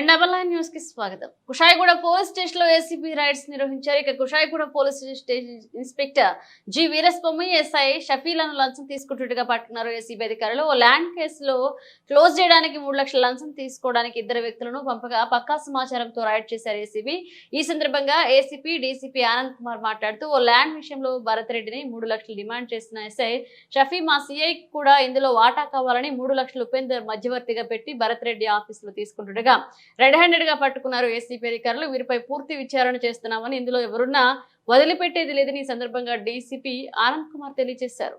and our న్యూస్కి స్వాగతం. Kushaiguda police స్టేషన్లో ఏసీపీ రైడ్స్ నిర్వహించారు. ఇక Kushaiguda police station inspector G. Veeraswamy SI షఫీలను లంచం తీసుకుంటుగా పట్టుకున్నారు ఏసీబీ అధికారులు. ఓ ల్యాండ్ కేసులో క్లోజ్ చేయడానికి మూడు లక్షల లంచం తీసుకోవడానికి ఇద్దరు వ్యక్తులను పంపగా పక్కా సమాచారంతో రైడ్ చేశారు ఏసీబీ. ఈ సందర్భంగా ఏసీపీ డీసీపీ ఆనంద్ కుమార్ మాట్లాడుతూ ఓ ల్యాండ్ విషయంలో భరత్ రెడ్డిని మూడు లక్షలు డిమాండ్ చేసిన ఎస్ఐ షఫీ మా సిఐ కూడా ఇందులో వాటా కావాలని మూడు లక్షలు ఉపేందర్ మధ్యవర్తిగా పెట్టి భరత్ రెడ్డి ఆఫీసులో తీసుకుంటుండగా రెడ్ హ్యాండెడ్ గా పట్టుకున్నారు ఏసీపీ అధికారులు వీరిపై పూర్తి విచారణ చేస్తున్నామని ఇందులో ఎవరున్నా వదిలిపెట్టేది లేదని ఈ సందర్భంగా డీసీపీ ఆనంద్ కుమార్ తెలియజేశారు.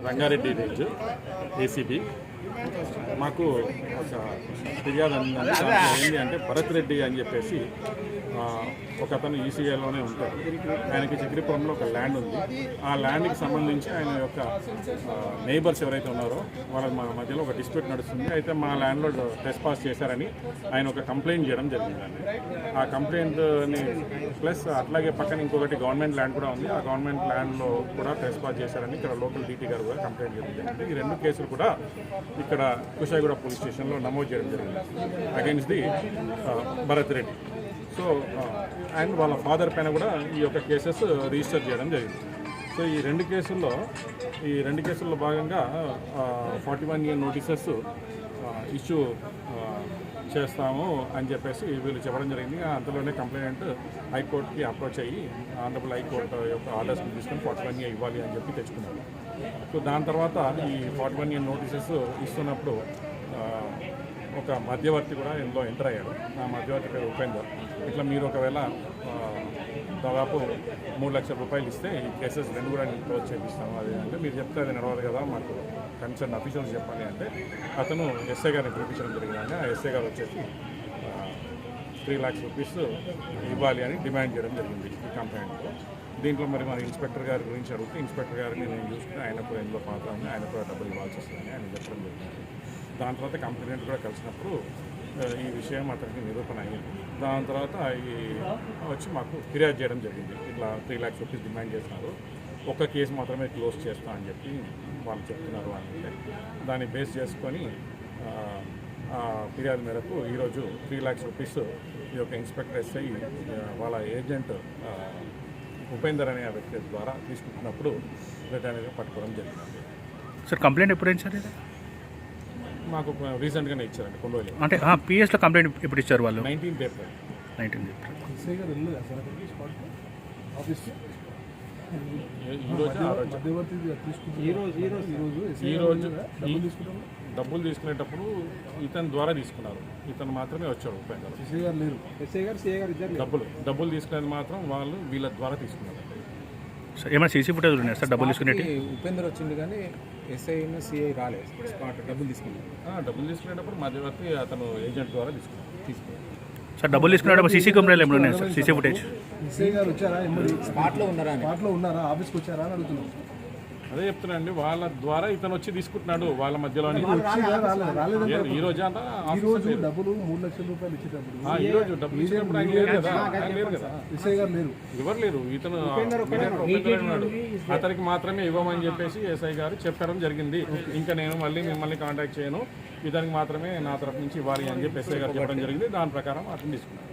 Rangareddy range ACB. మాకు ఒక ఫిర్యాదు అందిందండి ఏంటి అంటే భరత్ రెడ్డి అని చెప్పేసి ఒక అతను ఈసీఐలోనే ఉంటాడు. ఆయనకి చక్రిపురంలో ఒక ల్యాండ్ ఉంది. ఆ ల్యాండ్కి సంబంధించి ఆయన యొక్క నైబర్స్ ఎవరైతే ఉన్నారో వాళ్ళ మా మధ్యలో ఒక డిస్ప్యూట్ నడుస్తుంది. అయితే మా ల్యాండ్లో టెస్ట్ పాస్ చేశారని ఆయన ఒక కంప్లైంట్ చేయడం జరిగిందండి. ఆ కంప్లైంట్ని ప్లస్ అట్లాగే పక్కన ఇంకొకటి గవర్నమెంట్ ల్యాండ్ కూడా ఉంది. ఆ గవర్నమెంట్ ల్యాండ్లో కూడా టెస్ట్ పాస్ చేశారని ఇక్కడ లోకల్ డీటీ గారు కూడా కంప్లైంట్ చేయడం జరిగింది. ఈ రెండు కేసులు కూడా ఇక్కడ కుషాయిగూడ పోలీస్ స్టేషన్లో నమోదు చేయడం జరిగింది. Against the Bharat Reddy. So and వాళ్ళ ఫాదర్ పైన కూడా ఈ యొక్క కేసెస్ రిజిస్టర్ చేయడం జరిగింది. సో ఈ రెండు కేసుల్లో ఈ రెండు కేసుల్లో భాగంగా forty one year notices issue చేస్తాము అని చెప్పేసి వీళ్ళు చెప్పడం జరిగింది. అంతలోనే కంప్లైంట్ హైకోర్టుకి అప్రోచ్ అయ్యి ఆనరబుల్ హైకోర్టు యొక్క ఆర్డర్స్ తీసుకొని ఫార్టీ వన్ ఇయర్ ఇవ్వాలి అని చెప్పి తెచ్చుకున్నారు. సో దాని తర్వాత ఈ ఫార్టీ వన్ ఇయర్ నోటీసెస్ ఇస్తున్నప్పుడు ఒక మధ్యవర్తి కూడా ఇందులో ఎంటర్ అయ్యాడు. ఆ మధ్యవర్తి పేరు ఉపేందర్. ఇట్లా మీరు ఒకవేళ దాదాపు మూడు లక్షల రూపాయలు ఇస్తే ఈ కేసెస్ రెండు కూడా నేను క్లోజ్ చేపిస్తాను. అది అంటే మీరు చెప్తే అది నడవదు కదా మాకు కన్సర్న్ అఫీషియల్స్ చెప్పాలి అంటే అతను ఎస్ఐ గారిని పిలిపించడం జరిగిందండి. ఆ ఎస్ఐ గారు వచ్చేసి త్రీ ల్యాక్స్ రూపీస్ ఇవ్వాలి అని డిమాండ్ చేయడం జరిగింది ఈ కంప్లైంట్లో. దీంట్లో మరి మన ఇన్స్పెక్టర్ గారి గురించి అడిగితే ఇన్స్పెక్టర్ గారిని నేను చూసుకుని ఆయన కూడా ఇందులో పాత్ర ఉంది. ఆయన కూడా డబ్బులు ఇవ్వాల్సి వస్తుందని ఆయన చెప్పడం జరిగింది. దాని తర్వాత కంప్లైంట్ కూడా కలిసినప్పుడు ఈ విషయం అతనికి నిరూపణ అయ్యింది. దాని తర్వాత ఈ వచ్చి మాకు ఫిర్యాదు చేయడం జరిగింది. ఇట్లా త్రీ ల్యాక్స్ రూపీస్ డిమాండ్ చేస్తున్నారు ఒక్క కేసు మాత్రమే క్లోజ్ చేస్తా అని చెప్పి వాళ్ళు చెప్తున్నారు అని అంటే దాన్ని బేస్ చేసుకొని ఫిర్యాదు మేరకు ఈరోజు త్రీ ల్యాక్స్ రూపీస్ ఈ యొక్క ఇన్స్పెక్టర్ ఎస్ఐ వాళ్ళ ఏజెంట్ ఉపేందర్ అనే ఆ వ్యక్తి ద్వారా తీసుకుంటున్నప్పుడు అనేది పట్టుకోవడం జరిగింది. సార్ కంప్లైంట్ ఎప్పుడైంది సార్ మాకు రీసెంట్గానే ఇచ్చారండి కొన్ని రోజులు అంటే పిఎస్లో కంప్లైంట్ ఎప్పుడు ఇచ్చారు వాళ్ళు? నైన్టీన్త్ ఏప్రిల్ నైన్టీన్ ఎస్ఐ గారు వెళ్ళలేదు సార్ అక్కడికి స్పాట్కి ఆఫీస్? ఈ- ఈ రోజు? ఆ రోజు మధ్యవర్తి తీసుకుంటారు ఈ రోజు ఈ రోజు. ఈ రోజు ఎస్ఐ ఈ గారు రోజు వెళ్ళలేదా? డబ్బులు తీసుకునేటప్పుడు ఇతని ద్వారా తీసుకున్నారు. ఇతను మాత్రమే వచ్చాడు డబ్బులు డబ్బులు తీసుకునేది మాత్రం వాళ్ళు వీళ్ళ ద్వారా తీసుకున్నారు. ఏమైనా సీసీ ఫుటేజ్ ఉన్నాయి సార్? డబ్బులు తీసుకునేటి ఉపేందర్ వచ్చింది కానీ ఎస్ఐ సిఐ రాలేదు. స్పాట్ డబ్బులు తీసుకున్నారు ఆ, డబ్బులు తీసుకునేటప్పుడు మధ్యవర్తి అతను ఏజెంట్ ద్వారా తీసుకున్నారు తీసుకున్నారు సార్ డబ్బులు తీసుకునేటప్పుడు సీసీ కెమెరాలు ఏమైనా ఉన్నాయి సార్? సీసీ ఫుటేజ్ ఎస్ఐ గారు వచ్చారా? స్పాట్లో ఉన్నారా అని. స్పాట్లో ఉన్నారా? ఆఫీస్కి వచ్చారా అని అడుగుతున్నాం. అదే చెప్తున్నానండి వాళ్ళ ద్వారా ఇతను వచ్చి తీసుకుంటున్నాడు వాళ్ళ ఏ- ఈ రోజు అంతా ఈ రోజు డబ్బులు మూడు లక్షల రూపాయలు ఇచ్చేటప్పుడు ఆ, ఈ రోజు డబ్బులు ఇచ్చినప్పుడు ఆయన లేరు కదా ఆయన లేరు కదా. గారు లేరు. ఎవరు లేరు ఇతను ఉన్నాడు. అతనికి మాత్రమే ఇవ్వమని చెప్పేసి ఎస్ఐ గారు చెప్పడం జరిగింది. ఇంకా నేను మళ్ళీ మిమ్మల్ని కాంటాక్ట్ చేయను. ఇతనికి మాత్రమే నా తరపు నుంచి ఇవ్వాలి అని చెప్పి ఎస్ఐ గారు చెప్పడం జరిగింది. దాని ప్రకారం అతను తీసుకున్నాను